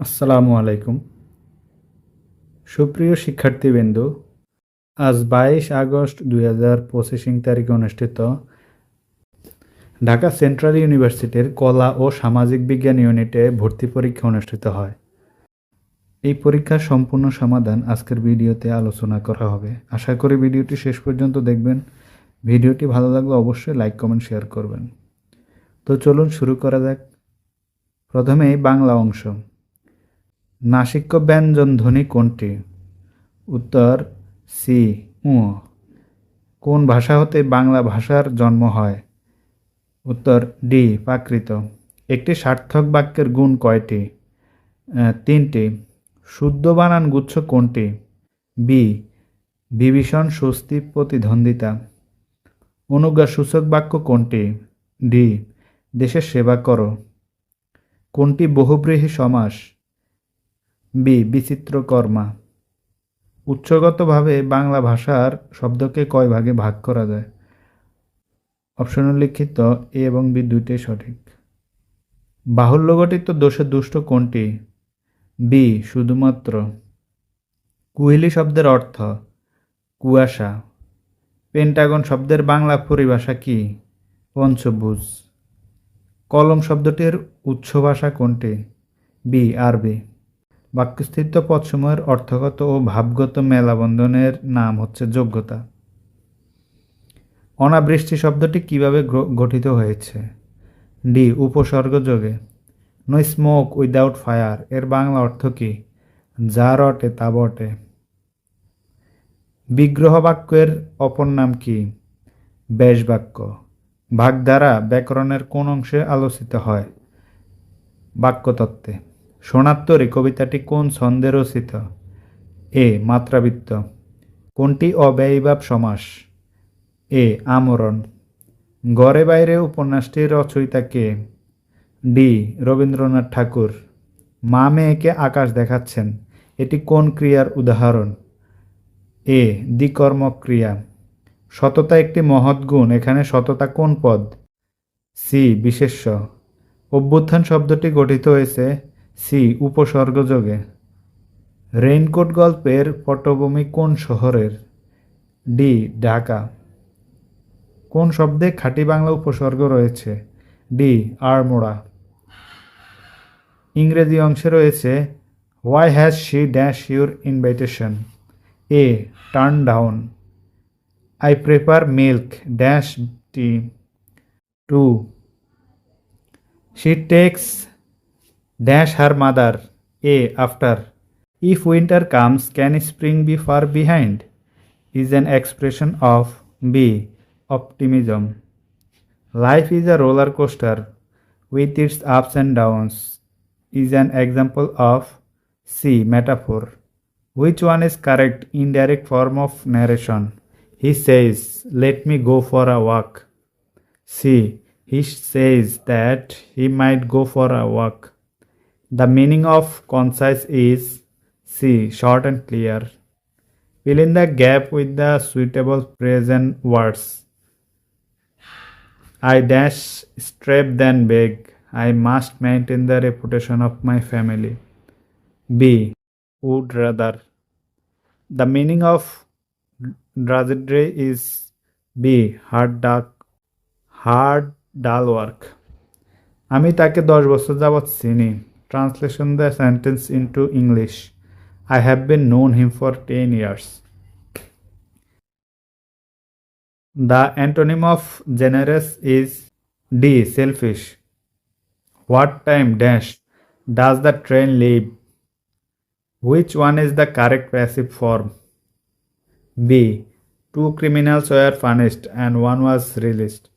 আসসালামু আলাইকুম। সুপ্রিয় শিক্ষার্থীবৃন্দ, আজ বাইশ আগস্ট দুই হাজার পঁচিশিং তারিখে অনুষ্ঠিত ঢাকা সেন্ট্রাল ইউনিভার্সিটির কলা ও সামাজিক বিজ্ঞান ইউনিটে ভর্তি পরীক্ষা অনুষ্ঠিত হয়। এই পরীক্ষার সম্পূর্ণ সমাধান আজকের ভিডিওতে আলোচনা করা হবে। আশা করি ভিডিওটি শেষ পর্যন্ত দেখবেন। ভিডিওটি ভালো লাগলে অবশ্যই লাইক, কমেন্ট, শেয়ার করবেন। তো চলুন শুরু করা যাক। প্রথমেই বাংলা অংশ। নাসিক্য ব্যঞ্জন ধ্বনি কোনটি? উত্তর, সি উ কোন ভাষা হতে বাংলা ভাষার জন্ম হয়? উত্তর, ডি, প্রাকৃত। একটি সার্থক বাক্যের গুণ কয়টি? তিনটি। শুদ্ধ বানান গুচ্ছ কোনটি? বি, বিভীষণ স্বস্তি প্রতিদ্বন্দ্বিতা। অনুজ্ঞা সূচক বাক্য কোনটি? ডি, দেশের সেবা করো। কোনটি বহুব্রীহী সমাস? বি, বিচিত্র কর্মা। উচ্চগতভাবে বাংলা ভাষার শব্দকে কয় ভাগে ভাগ করা যায়? অপশন লিখিত এ এবং বি দুইটাই সঠিক। বাহুল্য গঠিত দোষে দুষ্ট কোনটি? বি, শুধুমাত্র। কুহিলি শব্দের অর্থ, কুয়াশা। পেন্টাগন শব্দের বাংলা পরিভাষা কি? পঞ্চভুজ। কলম শব্দটির উচ্চ ভাষা কোনটি? বি, আরবি। বাক্যস্থিত পদসমূহের অর্থগত ও ভাবগত মেলাবন্ধনের নাম হচ্ছে যোগ্যতা। অনাবৃষ্টি শব্দটি কীভাবে গঠিত হয়েছে? ডি, উপসর্গ যোগে। নো স্মোক উইদাউট ফায়ার এর বাংলা অর্থ কি? যা রটে, তা বটে। বিগ্রহ বাক্যের অপর নাম কি? বেশ বাক্য ভাগ দ্বারা ব্যাকরণের কোন অংশে আলোচিত হয়? বাক্যতত্ত্বে। সোনাত্তরী কবিতাটি কোন ছন্দে রচিত? এ. মাত্রাবৃত্ত। কোনটি অব্যয়ীভাব সমাস? এ. আমরণ। ঘরে বাইরে উপন্যাসটির রচয়িতা কে? ডি. রবীন্দ্রনাথ ঠাকুর। মা মেয়েকে আকাশ দেখাচ্ছেন। এটি কোন ক্রিয়ার উদাহরণ? এ. দ্বিকর্ম ক্রিয়া সততা একটি মহৎ গুণ। এখানে সততা কোন পদ? সি. বিশেষ্য। অভ্যুত্থান শব্দটি গঠিত হয়েছে সি উপসর্গযোগে রেইনকোট গল্পের পটভূমি কোন শহরের? ডি, ঢাকা। কোন শব্দে খাঁটি বাংলা উপসর্গ রয়েছে? ডি আড়মোড়া ইংরেজি অংশে রয়েছে why has she dash your invitation A turn down I prefer milk dash tea to, She takes dash her mother. A. After. If winter comes, can spring be far behind? Is an expression of B. Optimism. Life is a roller coaster with its ups and downs. Is an example of C. Metaphor. Which one is correct indirect form of narration? He says, Let me go for a walk. C. He says that he might go for a walk. The meaning of concise is C. Short and clear. Fill in the gap with the suitable present words. I dash strap than beg. I must maintain the reputation of my family. B. Would rather. The meaning of drudgery is B. Hard dark hard ডাল work আমি তাকে দশ বছর যাবৎ চিনি Translation the sentence into English. I have been known him for 10 years. The antonym of generous is D. Selfish. What time dash does the train leave? Which one is the correct passive form? B. Two criminals were punished and one was released.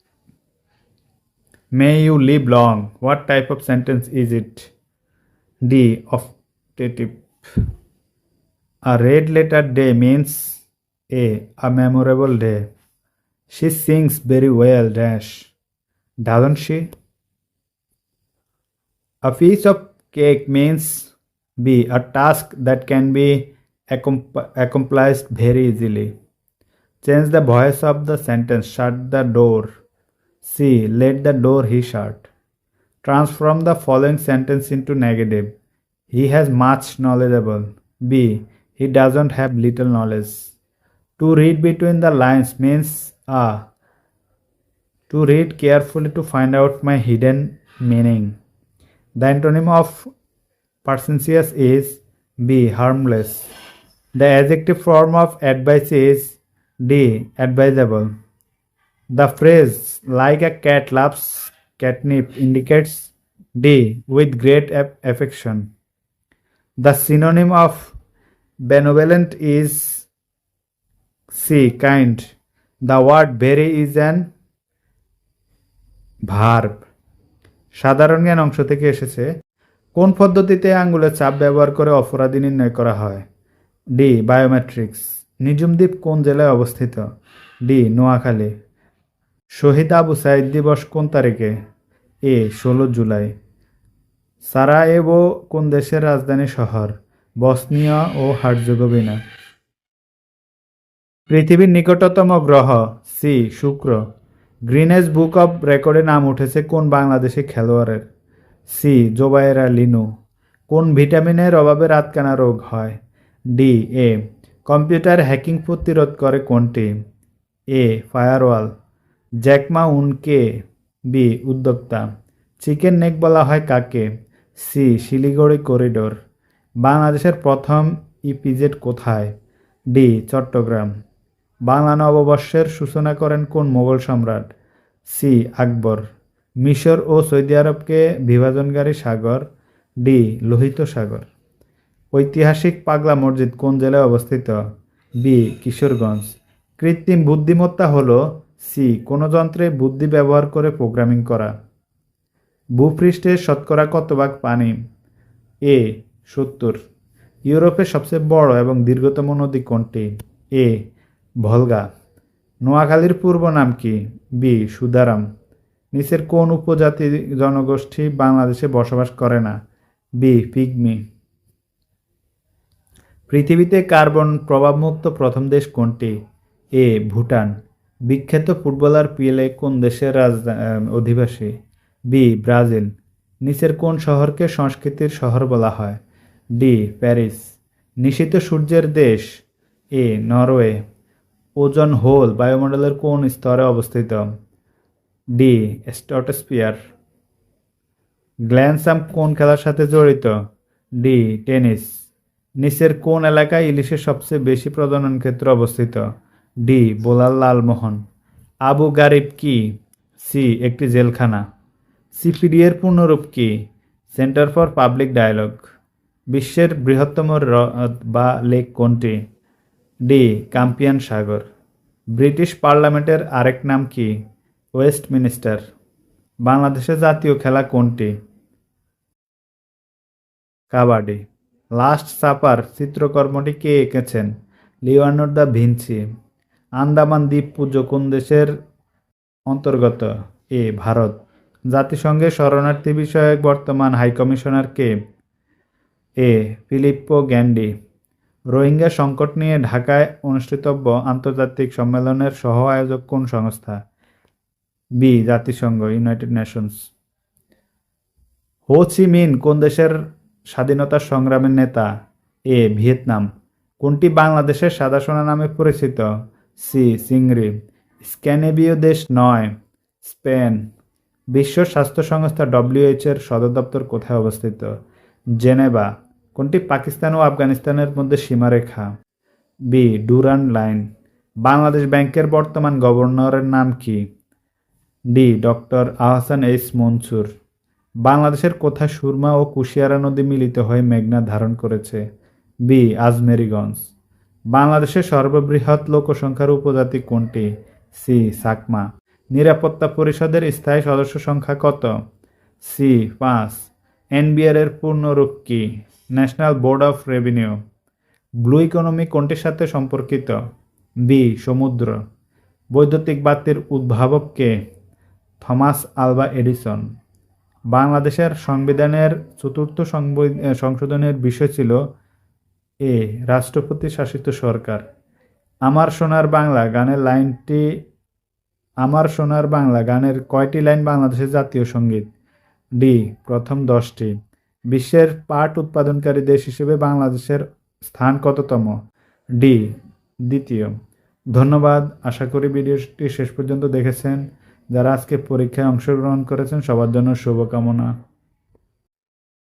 May you live long. What type of sentence is it? D. Optative. A red letter day means A. A memorable day. She sings very well, dash. Doesn't she? A piece of cake means B. A task that can be accomplished very easily. Change the voice of the sentence. Shut the door. C. Let the door he shut. Transform the following sentence into negative. He has much knowledgeable. B. He doesn't have little knowledge. To read between the lines means A. To read carefully to find out my hidden meaning. The antonym of pertinacious is B. Harmless. The adjective form of advice is D. Advisable. The phrase like a cat loves catnip indicates D. With great affection. The synonym of benevolent is C. Kind. The word very is an verb সাধারণ জ্ঞান অংশ থেকে এসেছে, কোন পদ্ধতিতে আঙ্গুলের চাপ ব্যবহার করে অপরাধী নির্ণয় করা হয় ডি বায়োমেট্রিক্স নিজুম দ্বীপ কোন জেলায় অবস্থিত ডি, নোয়াখালী শহীদ আবু সাইদ দিবস কোন তারিখে? এ, ষোলো জুলাই। সারা সারায়েভো কোন দেশের রাজধানী শহর? বসনিয়া ও হার্জেগোভিনা। পৃথিবীর নিকটতম গ্রহ, সি, শুক্র। গ্রিনেস বুক অব রেকর্ডে নাম উঠেছে কোন বাংলাদেশি খেলোয়াড়ের? সি, জোবায়েরা লিনু। কোন ভিটামিনের অভাবে রাতকানা রোগ হয়? ডি, এ, কম্পিউটার হ্যাকিং প্রতিরোধ করে কোনটি? A, firewall. জ্যাকমা উনকে বি, উদ্যোক্তা। চিকেন নেক বলা হয় কাকে? C, Siliguri corridor. বাংলাদেশের প্রথম ইপিজেড কোথায়? ডি, চট্টগ্রাম। বাংলা নববর্ষের সূচনা করেন কোন মোগল সম্রাট? সি, আকবর। মিশর ও সৌদি আরবকে বিভাজনকারী সাগর। ডি, লোহিত সাগর। ঐতিহাসিক পাগলা মসজিদ কোন জেলায় অবস্থিত? বি, কিশোরগঞ্জ। কৃত্রিম বুদ্ধিমত্তা হল সি কোনো যন্ত্রে বুদ্ধি ব্যবহার করে প্রোগ্রামিং করা। ভূপৃষ্ঠে শতকরা কত ভাগ পানি? এ সত্তর। ইউরোপের সবচেয়ে বড় এবং দীর্ঘতম নদী কোনটি? এ ভলগা। নোয়াখালীর পূর্ব নাম কি? বি সুদারাম। নিচের কোন উপজাতি জনগোষ্ঠী বাংলাদেশে বসবাস করে না? B pygmy. পৃথিবীতে কার্বন প্রভাবমুক্ত প্রথম দেশ কোনটি? এ ভুটান। বিখ্যাত ফুটবলার পিএলএ কোন দেশের অধিবাসী? B, Brazil. নিচের কোন শহরকে সংস্কৃতির শহর বলা হয়? D, Paris. নিশীত সূর্যের দেশ? এ, নরওয়ে। ওজন হোল বায়ুমণ্ডলের কোন স্তরে অবস্থিত? ডি স্টটোস্ফিয়ার গ্ল্যান্সাম কোন খেলার সাথে জড়িত? D, tennis. নিচের কোন এলাকায় ইলিশের সবচেয়ে বেশি প্রজনন ক্ষেত্র অবস্থিত? ডি বোলাল লালমোহন। আবু গারিব কি? সি, একটি জেলখানা। সিপিডি এর পূর্ণরূপ কি? Centre for Public Dialogue. বিশ্বের বৃহত্তম হ্রদ বা লেক কোনটি? ডি, কাম্পিয়ান সাগর। ব্রিটিশ পার্লামেন্টের আরেক নাম কি? ওয়েস্টমিনিস্টার। বাংলাদেশের জাতীয় খেলা কোনটি? কাবাডি। লাস্ট সাপার চিত্রকর্মটি কে এঁকেছেন? লিওয়ার্নো দ্য ভিঞ্চি আন্দামান দ্বীপপুঞ্জ কোন দেশের অন্তর্গত? এ, ভারত। জাতিসংঘের শরণার্থী বিষয়ক বর্তমান high commissioner K? A, Filippo Grandi. Rohingya সংকট নিয়ে ঢাকায় অনুষ্ঠিতব্য আন্তর্জাতিক সম্মেলনের সহ আয়োজক কোন সংস্থা? বি, জাতিসংঘ, ইউনাইটেড নেশনস। হো চি মিন কোন দেশের স্বাধীনতা সংগ্রামের নেতা? A, Vietnam. কোনটি বাংলাদেশের সাদা সোনা নামে পরিচিত? সি চিংড়ি স্ক্যানেবীয় দেশ নয়, স্পেন। বিশ্ব স্বাস্থ্য সংস্থা ডব্লিউএইচ এর সদর দপ্তর কোথায় অবস্থিত? জেনেভা। কোনটি পাকিস্তান ও আফগানিস্তানের মধ্যে সীমারেখা? B, Duran line. বাংলাদেশ ব্যাংকের বর্তমান গভর্নরের নাম কি? D, doctor Ahsan H Mansur. বাংলাদেশের কোথায় সুরমা ও কুশিয়ারা নদী মিলিত হয়ে মেঘনা ধারণ করেছে? বি, আজমেরিগঞ্জ। বাংলাদেশের সর্ববৃহৎ লোকসংখ্যার উপজাতি কোনটি? সি সাকমা। নিরাপত্তা পরিষদের স্থায়ী সদস্য সংখ্যা কত? সি পাঁচ। এনবিআর এর পূর্ণরূপ কি? National Board of Revenue blue economy কোনটির সাথে সম্পর্কিত? বি সমুদ্র। বৈদ্যুতিক বাতির উদ্ভাবক কে? Thomas Alva Edison. বাংলাদেশের সংবিধানের চতুর্থ সংশোধনের বিষয় ছিল এ, রাষ্ট্রপতি শাসিত সরকার। আমার সোনার বাংলা গানের লাইনটি, আমার সোনার বাংলা গানের কয়টি লাইন বাংলাদেশের জাতীয় সংগীত? ডি, প্রথম দশটি। বিশ্বের পাট উৎপাদনকারী দেশ হিসেবে বাংলাদেশের স্থান কততম? ডি, দ্বিতীয়। ধন্যবাদ। আশা করি ভিডিওটি শেষ পর্যন্ত দেখেছেন। যারা আজকে পরীক্ষায় অংশগ্রহণ করেছেন, সবার জন্য শুভকামনা।